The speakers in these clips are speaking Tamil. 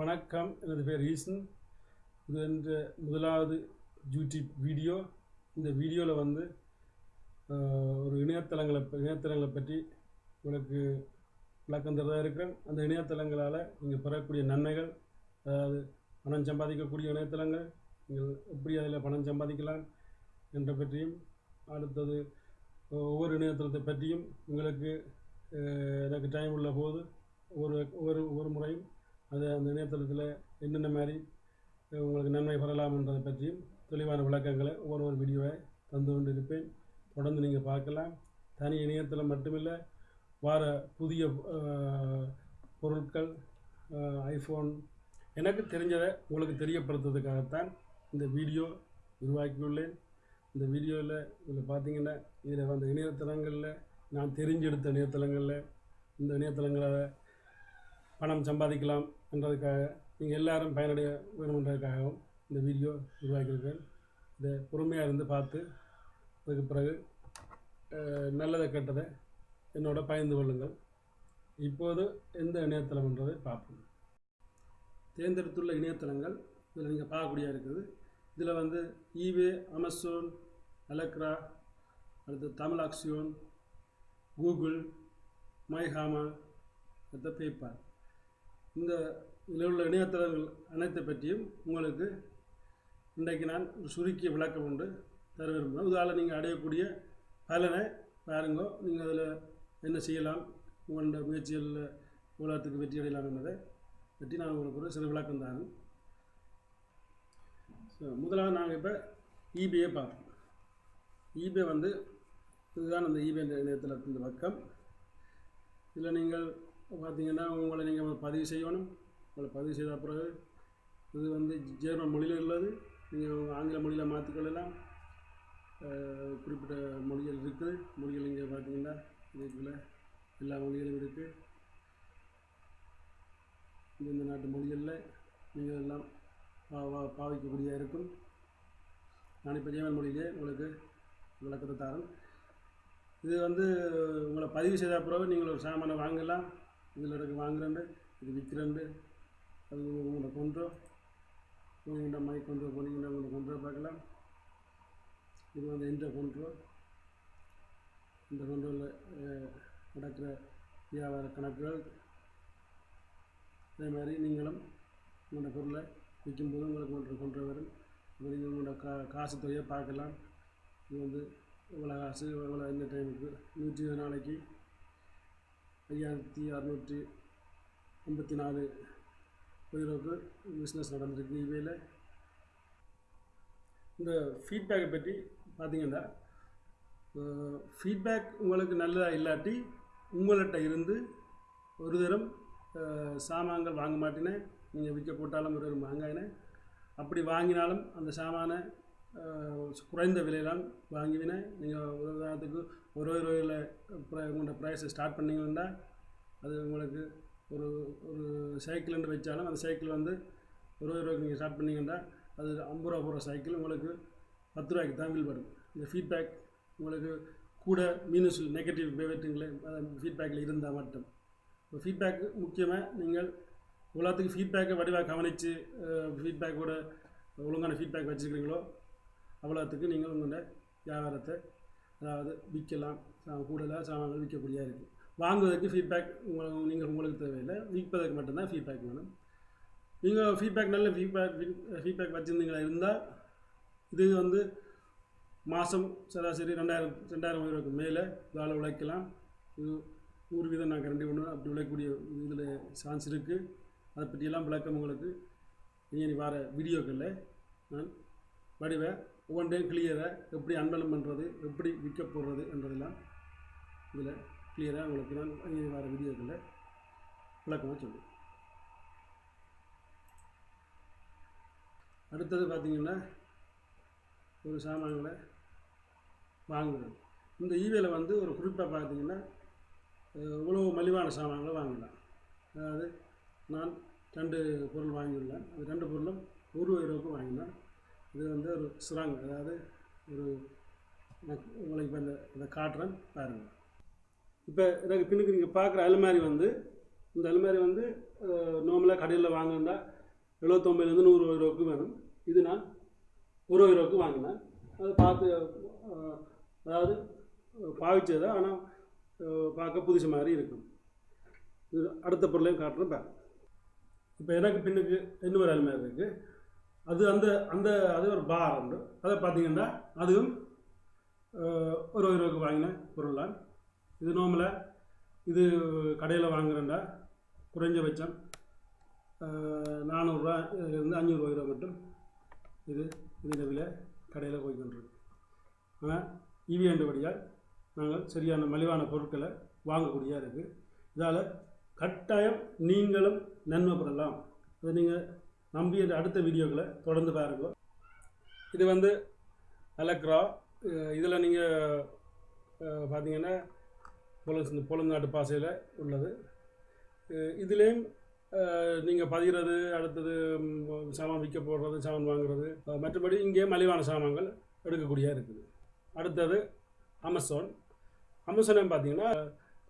வணக்கம். எனது பேர் ஈசன். இது என்ற முதலாவது யூடியூப் வீடியோ. இந்த வீடியோவில் வந்து ஒரு இணையதளங்களை இணையதளங்களை பற்றி உங்களுக்கு விளக்கம் தரதா இருக்கிறேன். அந்த இணையதளங்களால் நீங்கள் பெறக்கூடிய நன்மைகள் அதாவது பணம் சம்பாதிக்கக்கூடிய இணையதளங்கள் நீங்கள் எப்படி அதில் பணம் சம்பாதிக்கலாம் என்ற பற்றியும் அடுத்தது ஒவ்வொரு இணையதளத்தை பற்றியும் உங்களுக்கு எனக்கு டைம் உள்ள போது ஒவ்வொரு ஒவ்வொரு ஒவ்வொரு முறையும் அது அந்த இணையதளத்தில் என்னென்ன மாதிரி உங்களுக்கு நன்மை பெறலாம்ன்றதை பற்றியும் தெளிவான விளக்கங்களை ஒவ்வொரு ஒரு வீடியோவை தந்து கொண்டு இருப்பேன் தொடர்ந்து நீங்கள் பார்க்கலாம். தனி இணையத்தில் மட்டுமில்லை வார புதிய பொருட்கள் ஐஃபோன் எனக்கு தெரிஞ்சதை உங்களுக்கு தெரியப்படுத்துறதுக்காகத்தான் இந்த வீடியோ உருவாக்கியுள்ளேன். இந்த வீடியோவில் இதில் பார்த்தீங்கன்னா இதில் அந்த இணையதளங்களில் நான் தெரிஞ்செடுத்த இணையதளங்களில் இந்த இணையதளங்களை பணம் சம்பாதிக்கலாம் என்றதுக்காக நீங்கள் எல்லாரும் பயனடைய வேணுமென்றதுக்காகவும் இந்த வீடியோ உருவாக்கியிருக்கேன் இதை பொறுமையாக இருந்து பார்த்து அதுக்கு பிறகு நல்லதை கெட்டதை என்னோட பயந்து கொள்ளுங்கள். இப்போது எந்த இணையதளம் என்றதை பார்ப்போம். தேர்ந்தெடுத்துள்ள இணையதளங்கள் இதில் நீங்கள் பார்க்கக்கூடிய இருக்குது. இதில் வந்து ஈவே அமேசான் அலக்ரா அடுத்து தமிழ் ஆக்சியோன் கூகுள் மைஹாமா அடுத்த பேபால். இந்த இதில் உள்ள இணையதளங்கள் அனைத்தை பற்றியும் உங்களுக்கு இன்றைக்கு நான் ஒரு சுருக்கிய விளக்கம் உண்டு தர விரும்புகிறேன். இதால் நீங்கள் அடையக்கூடிய பலனை பாருங்கோ. நீங்கள் அதில் என்ன செய்யலாம் உங்களோட முயற்சிகளில் உலகத்துக்கு வெற்றி அடையலாம் என்பதை பற்றி நான் உங்களுக்கு ஒரு சிறு விளக்கம் தான் ஸோ முதலாவது நாங்கள் இப்போ இபிஐ பார்ப்போம். ஈபே வந்து இதுதான் அந்த ஈபே இணையதளத்தின் பக்கம். இதில் நீங்கள் பார்த்தீங்கன்னா உங்களை நீங்கள் பதிவு செய்யணும். உங்களை பதிவு செய்த பிறகு இது வந்து ஜெர்மன் மொழியில் உள்ளது. நீங்கள் ஆங்கில மொழியில் மாற்றிக்கொள்ளலாம் குறிப்பிட்ட மொழிகள் இருக்குது. மொழிகள் இங்கே பார்த்தீங்கன்னா இதுக்குள்ள எல்லா மொழிகளும் இருக்குது இந்த நாட்டு மொழிகளில் நீங்கள் எல்லாம் பா- இருக்கும். நான் இப்போ ஜெர்மன் மொழியிலே உங்களுக்கு விளக்கத்தை தரேன். இது வந்து உங்களை பதிவு செய்த பிறகு நீங்கள் ஒரு சாமானை வாங்கலாம். இதில் எனக்கு வாங்குறேன் இது விற்கிறேன் அது உங்களை கொண்டு போனீங்கன்னா மைக் கொண்டு போனீங்கன்னா உங்களை கொண்டு பார்க்கலாம். இது வந்து இந்த கொன்றோ இந்த கொண்டோவில் நடக்கிற வியாபார கணக்குகள். அதே மாதிரி நீங்களும் உங்களோட பொருளை விற்கும்போது உங்களுக்கு ஒன்று கொண்டு வரும். நீங்கள் உங்களோட கா காசு தொகையை பார்க்கலாம். இது வந்து இவ்வளோ காசு இவ்வளோ இந்த டைமுக்கு நூற்றி இருபது நாளைக்கு ஐயாயிரத்தி அறநூற்றி ஐம்பத்தி நாலு உயிரோக்கு பிஸ்னஸ் நடந்திருக்கு இவையில் இந்த ஃபீட்பேக்கை பற்றி பார்த்தீங்கன்னா ஃபீட்பேக் உங்களுக்கு நல்லதாக இல்லாட்டி உங்கள்கிட்ட இருந்து ஒரு தரம் சாமான்கள் வாங்க மாட்டினேன் நீங்கள் விற்க போட்டாலும் ஒரு தரம் வாங்கினேன் அப்படி வாங்கினாலும் அந்த சாமானை குறைந்த விலையெல்லாம் வாங்கிவினேன் நீங்கள் ஒரு உதாரணத்துக்கு ஒரு ரூபாயில் உங்களோட ப்ரைஸை ஸ்டார்ட் பண்ணீங்கன்னா அது உங்களுக்கு ஒரு ஒரு சைக்கிள்னு வச்சாலும் அந்த சைக்கிள் வந்து இருபது ரூபாய்க்கு நீங்கள் ஸ்டார்ட் பண்ணீங்கன்னா அது ஐம்பது ரூபா போகிற சைக்கிள் உங்களுக்கு பத்து ரூபாய்க்கு தான் வில் வரும். இந்த ஃபீட்பேக் உங்களுக்கு கூட மீனஸ் நெகட்டிவ் பேவேட்டிங்கில் ஃபீட்பேக்கில் இருந்தால் மட்டும். இப்போ ஃபீட்பேக் முக்கியமாக நீங்கள் எல்லாத்துக்கும் ஃபீட்பேக்கை வடிவாக கவனித்து ஃபீட்பேக்கோட ஒழுங்கான ஃபீட்பேக் வச்சுருக்கீங்களோ அவ்வளோத்துக்கு நீங்கள் உங்களோட வியாபாரத்தை அதாவது விற்கலாம் சா- கூடுதலாக சாமான்கள் விற்கக்கூடியதாக இருக்குது வாங்குவதற்கு ஃபீட்பேக் உங்களுக்கு நீங்கள் உங்களுக்கு தேவையில்லை. விற்பதற்கு மட்டும்தான் ஃபீட்பேக் வேணும். நீங்கள் ஃபீட்பேக் நல்ல ஃபீட்பேக் ஃபீட்பேக் வச்சுருந்தீங்களா? இருந்தால் இது வந்து மாதம் சராசரி ரெண்டாயிரம் ரெண்டாயிரம் ரூபாய்க்கு மேலே இதால் உழைக்கலாம். இது நூறு வீதம் நான் கரண்டி ஒன்று அப்படி உழைக்கக்கூடிய இதில் சான்ஸ் இருக்குது அதை பற்றியெல்லாம் விளக்கம் உங்களுக்கு. இனி வர வீடியோக்களில் நான் வடிவேன். ஒவ்வொன்றையும் கிளியராக எப்படி அன்பலம் பண்ணுறது எப்படி விற்க போடுறது என்றதெல்லாம் இதில் கிளியராக உங்களுக்கு நான் இனி வர வீடியோக்களில் விளக்கமாக சொல்லுவேன் அடுத்தது பார்த்திங்கன்னா ஒரு சாமான்களை வாங்குறது இந்த ஈவேல வந்து ஒரு குறிப்பாக பார்த்திங்கன்னா இவ்வளோ மலிவான சாமான்களை வாங்கலாம். அதாவது நான் ரெண்டு பொருள் வாங்கியுள்ளேன். அந்த ரெண்டு பொருளும் ஒரு ரூபாய்க்கு வாங்கினேன் இது வந்து ஒரு சுரங் அதாவது ஒரு நான் உங்களுக்கு இப்போ இந்த இதை காட்டுறேன் பாருங்கள் இப்போ எனக்கு பின்னுக்கு நீங்கள் பார்க்குற அலுமாரி வந்து இந்த அலுமாரி வந்து நார்மலாக கடையில் வாங்கினா எழுபத்தொம்பதுலேருந்து நூறு ரூபாய்க்கு வேணும். இது நான் ஒரு ரூபாய்க்கு வாங்கினேன். அதை பார்த்து அதாவது பாவிச்சது ஆனால் பார்க்க புதுசு மாதிரி இருக்கும். இது அடுத்த பொருளையும் காட்டுறேன் பாருங்க. இப்போ எனக்கு பின்னுக்கு இன்னொரு அலுமாரி இருக்குது அது அந்த அந்த அது ஒரு பார் உண்டு. அதை பார்த்தீங்கன்னா அதுவும் ஒரு ரூபாய்க்கு வாங்கின பொருள் தான். இது நோமில் இது கடையில் வாங்குறேன்டா. குறைஞ்சபட்சம் நானூறுரூவா இருந்து அஞ்சூறு ரூபா மட்டும் இது இதோட விலை கடையில் போய் கொண்டிருக்கு. ஆனால் இவி என்றபடியால் நாங்கள் சரியான மலிவான பொருட்களை வாங்கக்கூடியதாக இருக்குது இதால் கட்டாயம் நீங்களும் நன்மை பெறலாம் அதை நீங்கள் நம்பி என்ற அடுத்த வீடியோக்களை தொடர்ந்து பாருங்க. இது வந்து அலக்ரா. இதில் நீங்கள் பார்த்தீங்கன்னா பொலந்து நாட்டு பாசையில் உள்ளது. இதுலேயும் நீங்கள் பதிகிறது அடுத்தது சாமான் விற்க போடுறது சாமான் வாங்குறது மற்றபடி இங்கே மலிவான சாமான்கள் எடுக்கக்கூடியதாக இருக்குது. அடுத்தது அமேசான். அமேசான் பார்த்தீங்கன்னா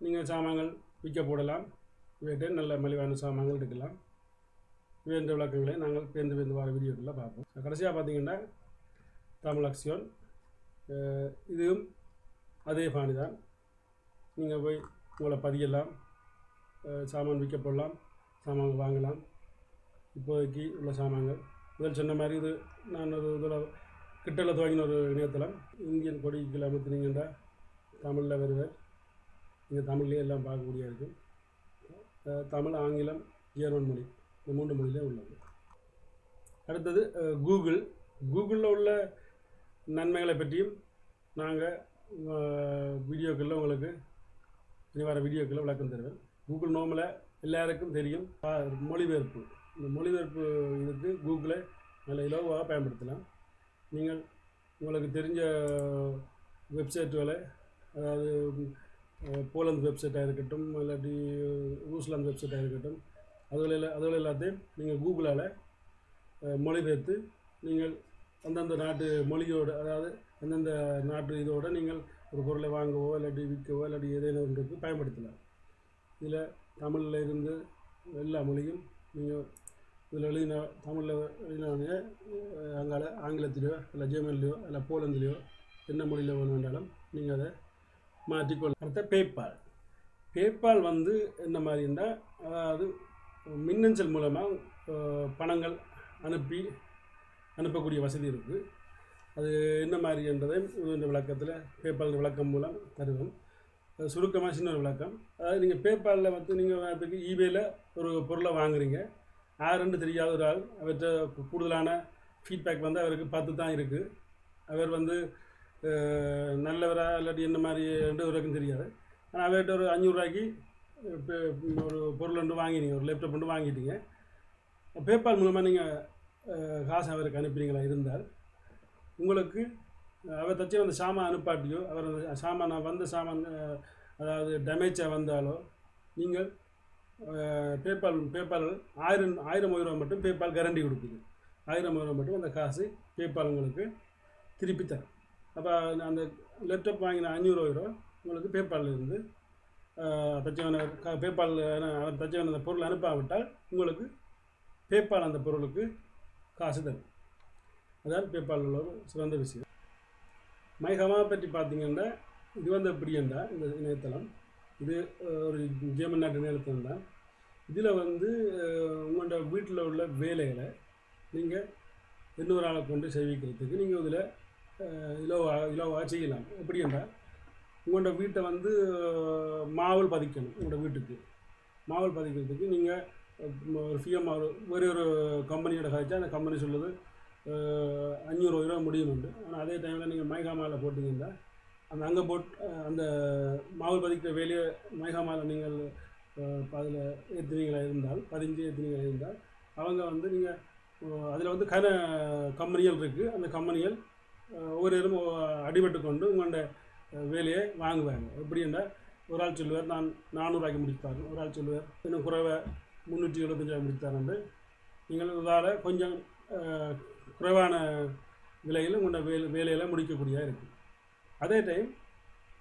நீங்கள் சாமான்கள் விற்க போடலாம். வீட்டு நல்ல மலிவான சாமான்கள் எடுக்கலாம். வேண்ட விளக்கங்களை நாங்கள் பேர்ந்து பேர்ந்து வர வீடியோக்களில் பார்ப்போம். கடைசியாக பார்த்தீங்கன்னா தமிழ் அக்ஷியோன் இதுவும் அதே பாணி தான். நீங்கள் போய் உங்களை பதியலாம் சாமான் விற்க போடலாம் சாமான் வாங்கலாம். இப்போதைக்கு உள்ள சாமான்கள். முதல் சொன்ன மாதிரி இது நான் ஒரு இதில் கிட்டல துவங்கின ஒரு இணையதளம். இந்தியன் கொடிக்கு அமர்த்தினீங்கன்னா தமிழில் வருவேன் நீங்கள் தமிழ்லேயே எல்லாம் பார்க்கக்கூடிய இருக்குது தமிழ் ஆங்கிலம் ஜெர்மன் மொழி. இந்த மூன்று மொழியிலே உள்ளது. அடுத்தது கூகுள். கூகுளில் உள்ள நன்மைகளை பற்றியும் நாங்கள் வீடியோக்களில் உங்களுக்கு இனி வர வீடியோக்களில் விளக்கம் தருவேன். கூகுள் நோமில் எல்லாருக்கும் தெரியும். மொழிபெயர்ப்பு. இந்த மொழிபெயர்ப்பு இதுக்கு கூகுளை நல்ல இலவாக பயன்படுத்தலாம். நீங்கள் உங்களுக்கு தெரிஞ்ச வெப்சைட்டுகளை அதாவது போலந்து வெப்சைட்டாக இருக்கட்டும் இல்லாட்டி நியூசிலாந்து வெப்சைட்டாக இருக்கட்டும் அதுகளில் அதுகள் எல்லாத்தையும் நீங்கள் கூகுளால் மொழிபெயர்த்து நீங்கள் அந்தந்த நாட்டு மொழியோடு அதாவது அந்தந்த நாட்டு இதோடு நீங்கள் ஒரு பொருளை வாங்கவோ இல்லாட்டி விற்கவோ இல்லாட்டி ஏதேனும் ஒன்றுக்கு பயன்படுத்தலாம். இதில் தமிழில் இருந்து எல்லா மொழியும் நீங்கள் இதில் எழுதின தமிழில் எழுதினவங்க அங்கால ஆங்கிலத்திலையோ இல்லை ஜெர்மன்லையோ இல்லை போலந்துலேயோ என்ன மொழியில் வேணும் நீங்கள் அதை மாற்றிக்கொள்ள அடுத்த பேபால் பேபால் வந்து என்ன மாதிரின்னா அதாவது மின்னஞ்சல் மூலமாக பணங்கள் அனுப்பி அனுப்பக்கூடிய வசதி இருக்குது அது என்ன மாதிரி என்றதை இந்த விளக்கத்தில் பேப்பால் விளக்கம் மூலம் தருவோம். அது சுருக்கமாக சின்ன ஒரு விளக்கம். அதாவது நீங்கள் பேபாலில் வந்து நீங்கள் அதுக்கு ஈபேயில் ஒரு பொருளை வாங்குறீங்க. யாருன்னு தெரியாத ஒரு ஆள் அவர்கிட்ட கூடுதலான ஃபீட்பேக் வந்து அவருக்கு பார்த்து தான் இருக்குது அவர் வந்து நல்லவரா இல்லாட்டி என்ன மாதிரி ரெண்டு வரைக்கும் தெரியாது. ஆனால் அவர்கிட்ட ஒரு அஞ்சூறுரூவாய்க்கு ஒரு பொருள் ஒன்று வாங்கினீங்க ஒரு லேப்டாப் ஒன்று வாங்கிட்டீங்க. பேபால் மூலமாக நீங்கள் காசு அவருக்கு அனுப்புறீங்களா? இருந்தால் உங்களுக்கு அவர் தச்சு அந்த சாமான் அனுப்பாட்டியோ அவர் அந்த சாமான் வந்த சாமான் அதாவது டேமேஜாக வந்தாலோ நீங்கள் பேபால் பேபால் ஆயிரம் ஆயிரம் ரூபா மட்டும் பேபால் கரண்டி கொடுக்குது ஆயிரம் ரூபா மட்டும் அந்த காசு பேபால் உங்களுக்கு திருப்பி தரும். அப்போ அந்த லேப்டாப் வாங்கின அஞ்சூறுவா உங்களுக்கு பேபாலில் இருந்து தச்சவனை பேபால் தச்சவன் அந்த பொருள் அனுப்பாவிட்டால் உங்களுக்கு பேபால் அந்த பொருளுக்கு காசு தரும். அதான் பேபால் உள்ள ஒரு சிறந்த விஷயம். மைஹமா பற்றி பார்த்தீங்கன்னா இது வந்து எப்படி என்றால் இந்த இணையதளம் இது ஒரு ஜெர்மன் நாட்டு இணையதளம் தான். இதில் வந்து உங்களோட வீட்டில் உள்ள வேலைகளை நீங்கள் இன்னொரு ஆளை கொண்டு செய்விக்கிறதுக்கு நீங்கள் இதில் இலவாக இலவாக செய்யலாம். எப்படி என்றால் உங்களோட வீட்டை வந்து மாவல் பதிக்கணும் உங்களோட வீட்டுக்கு. மாவல் பதிக்கிறதுக்கு நீங்கள் ஒரு ஃபிஎம் ஒரு ஒரு கம்பெனியோட கழிச்சா அந்த கம்பெனி சொல்லுது அஞ்சூறு ரூபா உண்டு ஆனால் அதே டைமில் நீங்கள் மைகாமாவில் போட்டிங்கன்னா அந்த அங்கே போட் அந்த மாவல் பதிக்கிற வேலையை மைகாமாவில் நீங்கள் அதில் ஏற்றுனீங்களா இருந்தால் பதிஞ்சு ஏற்றுனீங்களா இருந்தால் அவங்க வந்து நீங்கள் அதில் வந்து கன கம்பெனிகள் இருக்குது அந்த கம்பெனிகள் ஒவ்வொரு நேரமும் அடிபட்டு கொண்டு உங்களோட வேலையை வாங்குவாங்க. எப்படின்னா ஒரு ஆள் சொல்லுவார் நான் நானூறுவாய்க்கு முடித்தார். ஒரு ஆள் சொல்லுவார் இன்னும் குறைவை முந்நூற்றி எழுபத்தஞ்சாயிரம் முடித்தாருண்டு நீங்கள் இதால் கொஞ்சம் குறைவான விலையில் உங்களோட வேலை வேலையெல்லாம் முடிக்கக்கூடியதாக இருக்குது அதே டைம்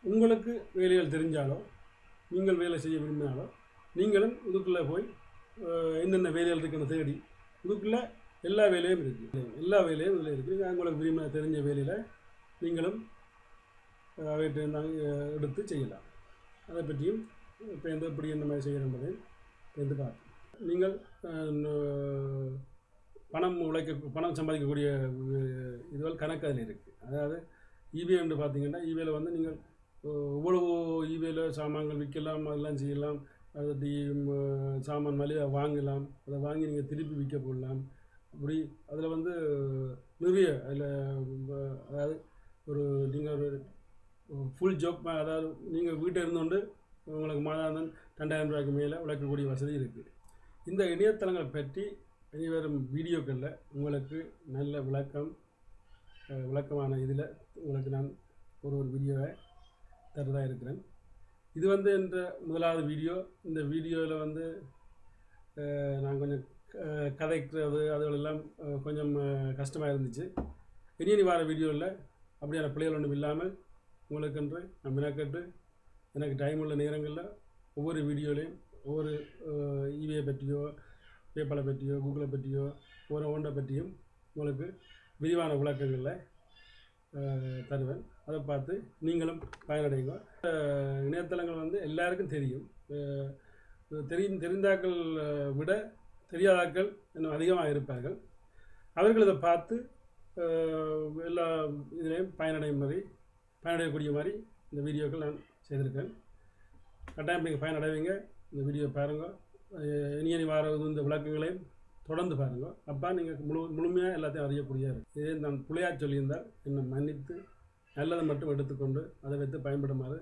உங்களுக்கு வேலைகள் தெரிஞ்சாலோ நீங்கள் வேலை செய்ய விரும்பினாலோ நீங்களும் இதுக்குள்ளே போய் என்னென்ன வேலைகள் இருக்குன்னு தேடி இதுக்குள்ளே எல்லா வேலையும் இருக்குது எல்லா வேலையும் இதில் இருக்குது உங்களுக்கு விரும்பின தெரிஞ்ச வேலையில் நீங்களும் அவற்றை நாங்கள் எடுத்து செய்யலாம் அதை பற்றியும் இப்போ எந்த எப்படி என்ன மாதிரி செய்யணும் என்பதை வந்து பார்ப்போம் நீங்கள் பணம் உழைக்க பணம் சம்பாதிக்கக்கூடிய அஹ், கணக்கு அதில் இருக்குது அதாவது இபிஐ என்று பார்த்தீங்கன்னா இபிஐயில் வந்து நீங்கள் அஹ், இபிஐயில் சாமான்கள் விற்கலாம் அதெல்லாம் செய்யலாம் அதை சாமான் மலிவாக வாங்கலாம் அதை வாங்கி நீங்கள் திருப்பி விற்க போடலாம் அப்படி அதில் வந்து நிறைய அதில் அதாவது ஒரு நீங்கள் ஒரு ஃபுல் ஜாப் அதாவது நீங்கள் வீட்டில் இருந்தோண்டு உங்களுக்கு மாதாந்தம் ரெண்டாயிரம் ரூபாய்க்கு மேலே உழைக்கக்கூடிய வசதி இருக்குது இந்த இணையதளங்களை பற்றி இனிவரும் வீடியோக்களில் உங்களுக்கு நல்ல விளக்கம் விளக்கமான இதில் உங்களுக்கு நான் ஒரு ஒரு வீடியோவை தரதாக இருக்கிறேன். இது வந்து என்ற முதலாவது வீடியோ. இந்த வீடியோவில் வந்து நான் கொஞ்சம் க- கதைக்கிறது அதுகளெல்லாம் கொஞ்சம் கஷ்டமாக இருந்துச்சு. இனி இனி வர வீடியோவில் அப்படியான பிள்ளைகள் ஒன்றும் இல்லாமல் உங்களுக்கென்று நான் மெனக்கட்டு எனக்கு டைம் உள்ள நேரங்களில் ஒவ்வொரு வீடியோலையும் ஒவ்வொரு இவியை பற்றியோ பேப்பலை பற்றியோ கூகுளை பற்றியோ ஒவ்வொரு ஒன்றை பற்றியும் உங்களுக்கு விரிவான விளக்கங்களில் தருவேன். அதை பார்த்து நீங்களும் பயனடைங்க. இணையதளங்கள் வந்து எல்லாருக்கும் தெரியும். தெரியும் தெரிந்தாக்கள் விட தெரியாதாக்கள் இன்னும் அதிகமாக இருப்பார்கள். அவர்கள் இதை பார்த்து எல்லா இதுலேயும் பயனடையும் மாதிரி பயனடையக்கூடிய மாதிரி இந்த வீடியோக்கள் நான் செய்திருக்கேன். கட்டாயம் நீங்கள் பயனடைவீங்க. இந்த வீடியோ பாருங்கள் இனி இனி வர இந்த விளக்கங்களையும் தொடர்ந்து பாருங்கள் அப்போ நீங்கள் முழு முழுமையாக எல்லாத்தையும் அறியக்கூடிய இதே நான் புள்ளையாக சொல்லியிருந்தால் என்னை மன்னித்து நல்லதை மட்டும் எடுத்துக்கொண்டு அதை வைத்து பயன்படுமாறு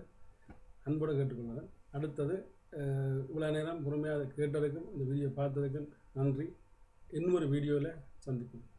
அன்போடு கேட்டுக்கொள்கிறேன். அடுத்தது இவ்வளோ நேரம் பொறுமையாக அதை கேட்டதுக்கும் இந்த வீடியோ பார்த்ததுக்கும் நன்றி. இன்னொரு வீடியோவில் சந்திப்போம்.